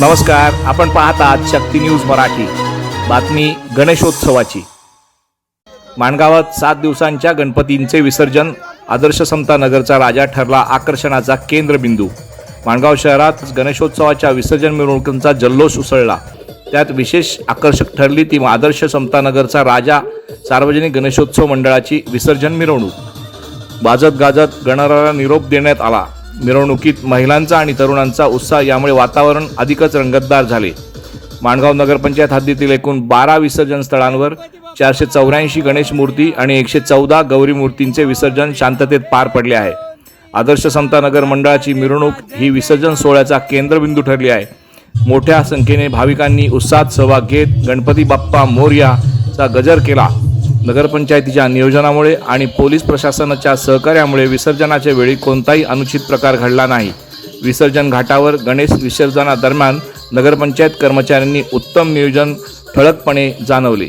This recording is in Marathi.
नमस्कार आपण पाहत आहात शक्ती न्यूज मराठी. बातमी गणेशोत्सवाची. माणगावात सात दिवसांच्या गणपतींचे विसर्जन आदर्श समता नगरचा राजा ठरला आकर्षणाचा केंद्रबिंदू. माणगाव शहरात गणेशोत्सवाच्या विसर्जन मिरवणुकींचा जल्लोष उसळला. त्यात विशेष आकर्षक ठरली ती आदर्श समता नगरचा राजा सार्वजनिक गणेशोत्सव मंडळाची विसर्जन मिरवणूक. बाजत गाजत गणराला निरोप देण्यात आला. मिरवणुकीत महिलांचा आणि तरुणांचा उत्साह यामुळे वातावरण अधिकच रंगतदार झाले. माणगाव नगरपंचायत हद्दीतील एकूण बारा विसर्जन स्थळांवर चारशे चौऱ्याऐंशी गणेश मूर्ती आणि एकशे चौदा गौरी मूर्तींचे विसर्जन शांततेत पार पडले आहे. आदर्श समता नगर मंडळाची मिरवणूक ही विसर्जन सोहळ्याचा केंद्रबिंदू ठरली आहे. मोठ्या संख्येने भाविकांनी उत्साहात सहभाग घेत गणपती बाप्पा मोर्याचा गजर केला. नगरपंचायतीच्या नियोजनामुळे आणि पोलीस प्रशासनाच्या सहकार्यामुळे विसर्जनाच्या वेळी कोणताही अनुचित प्रकार घडला नाही. विसर्जन घाटावर गणेश विसर्जनादरम्यान नगरपंचायत कर्मचाऱ्यांनी उत्तम नियोजन ठळकपणे जाणवले.